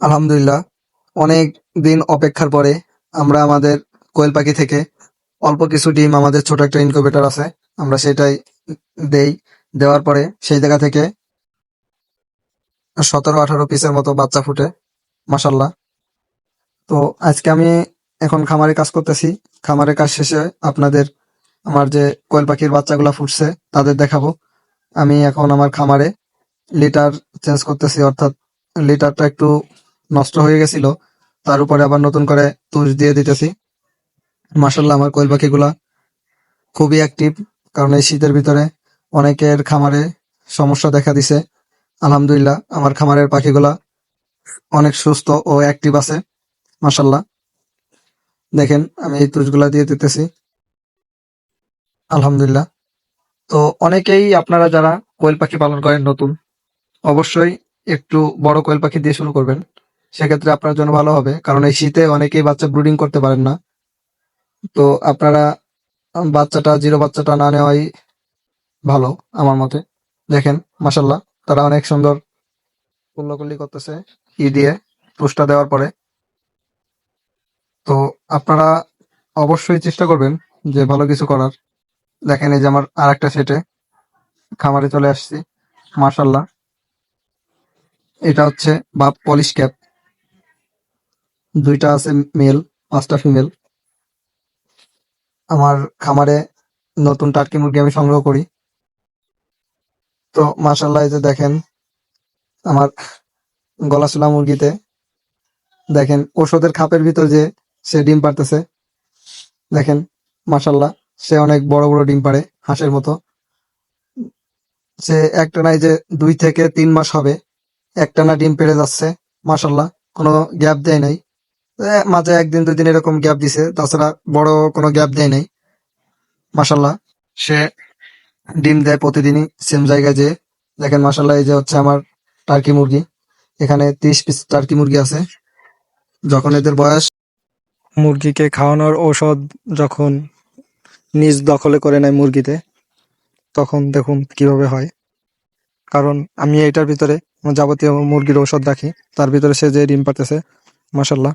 আলহামদুলিল্লাহ। অনেক দিন অপেক্ষার পরে আমরা আমাদের কোয়েল পাখি থেকে অল্প কিছু ডিম, আমাদের ছোট একটা ইনকিউবেটর আছে, আমরা সেটাই দেই। দেওয়ার পরে সেই জায়গা থেকে সতেরো আঠারো পিসের মতো বাচ্চা ফুটে মাসাল্লাহ তো আজকে আমি এখন খামারে কাজ করতেছি। খামারের কাজ শেষে আপনাদের আমার যে কোয়েল পাখির বাচ্চাগুলা ফুটছে, তাদের দেখাবো। আমি এখন আমার খামারে লিটার চেঞ্জ করতেছি, অর্থাৎ লিটারটা একটু নষ্ট হয়ে গেছিল। তার উপরে আবার নতুন করে তুষ দিয়ে দিতেছি। মাসাল্লাহ আমার কোয়েল পাখিগুলা খুবই অ্যাক্টিভ কারণ এই শীতের ভিতরে অনেকের খামারে সমস্যা দেখা দিছে। আলহামদুলিল্লাহ, আমার খামারের পাখিগুলা অনেক সুস্থ ও অ্যাক্টিভ আছে মাসাল্লাহ দেখেন, আমি এই তুষগুলা দিয়ে দিতেছি। আলহামদুলিল্লাহ। তো অনেকেই আপনারা যারা কোয়েল পাখি পালন করেন নতুন, অবশ্যই একটু বড় কোয়েল পাখি দিয়ে শুরু করবেন। সেক্ষেত্রে আপনার জন্য ভালো হবে। কারণ এই শীতে অনেকেই বাচ্চা ব্রুডিং করতে পারেন না। তো আপনারা বাচ্চাটা, জিরো বাচ্চাটা না নেওয়াই ভালো আমার মতে। দেখেন মাসাল্লাহ তারা অনেক সুন্দর কুল্লকুল্লি করতেছে ই দিয়ে পুষ্টা দেওয়ার পরে। তো আপনারা অবশ্যই চেষ্টা করবেন যে ভালো কিছু করার। দেখেন, এই যে আমার আর একটা সেটে খামারে চলে আসছি মাশাল্লাহ এটা হচ্ছে বাপ পলিশ ক্যাপ। দুইটা আছে মেল পাঁচটা ফিমেল আমার খামারে নতুন টাটকি মুরগি আমি সংগ্রহ করি। তো মাশাল্লাহ এই যে দেখেন, আমার গলাচুলা মুরগিতে দেখেন ওষুধের খাপের ভিতর যে সে ডিম পারতেছে দেখেন মাশাল্লাহ সে অনেক বড় বড় ডিম পারে হাঁসের মতো। সে একটানায় যে দুই থেকে তিন মাস হবে, একটানা ডিম পেড়ে যাচ্ছে মাশাল্লাহ কোনো গ্যাপ দেয় নাই। মাঝে একদিন দুই দিন এরকম গ্যাপ দিছে। তাছাড়া বড় কোনো গ্যাপ দেয় নাই। মাশাল্লাহ সে ডিম দেয় প্রতিদিনই সেম জায়গায় যে দেখেন মাশাল্লাহ এই যে হচ্ছে আমার টার্কি মুরগি। এখানে তিরিশ পিস টার্কি মুরগি আছে। যখন এদের বয়স মুরগিকে খাওয়ানোর ঔষধ যখন নিজ দখলে করে নেয় মুরগিতে, তখন দেখুন কীভাবে হয়। কারণ আমি এটার ভিতরে যাবতীয় মুরগির ঔষধ রাখি। তার ভিতরে সে যে ডিম পাতেছে মাসাল্লাহ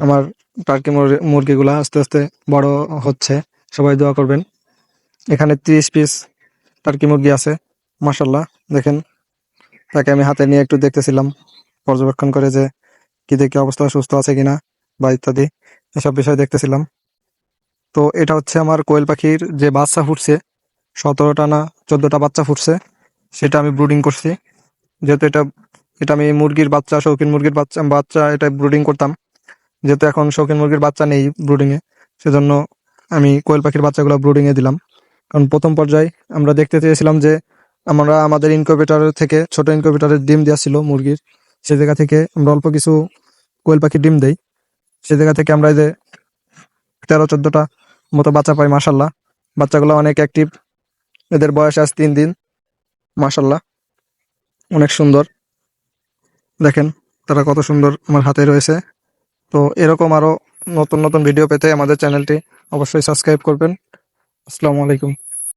আমার টার্কি মুরগি- মুরগিগুলা আস্তে আস্তে বড় হচ্ছে। সবাই দোয়া করবেন। এখানে ত্রিশ পিস টার্কি মুরগি আছে মাসাল্লাহ দেখেন। তাকে আমি হাতে নিয়ে একটু দেখতেছিলাম, পর্যবেক্ষণ করে যে কি দেখে অবস্থা, সুস্থ আছে কিনা বা ইত্যাদি, এসব বিষয় দেখতেছিলাম। তো এটা হচ্ছে আমার কোয়েল পাখির যে বাচ্চা ফুটছে, সতেরোটা না চোদ্দটা বাচ্চা ফুটছে, সেটা আমি ব্রুডিং করছি। যেহেতু এটা এটা আমি মুরগির বাচ্চা, শৌখিন মুরগির বাচ্চা বাচ্চা এটা ব্রুডিং করতাম। যেহেতু এখন শৌখিন মুরগির বাচ্চা নেই ব্রুডিং এ সেজন্য আমি কোয়েল পাখির বাচ্চাগুলো ব্রুডিং এ দিলাম। কারণ প্রথম পর্যায়ে আমরা দেখতে চেয়েছিলাম যে আমরা আমাদের ইনকিউবেটর থেকে ছোট ইনকিউবেটরের ডিম দেওয়া ছিল মুরগির। সে জায়গা থেকে আমরা অল্প কিছু কোয়েল পাখির ডিম দেই। সে জায়গা থেকে আমরা যে তেরো, চোদ্দটা মতো বাচ্চা পাই মাসাল্লাহ বাচ্চাগুলো অনেক অ্যাক্টিভ এদের বয়স আজ তিন দিন মাসাল্লাহ অনেক সুন্দর। দেখেন তারা কত সুন্দর আমার হাতে রয়েছে। তো এরকম আরও নতুন নতুন ভিডিও পেতে আমাদের চ্যানেলটি অবশ্যই সাবস্ক্রাইব করবেন। আসসালামু আলাইকুম।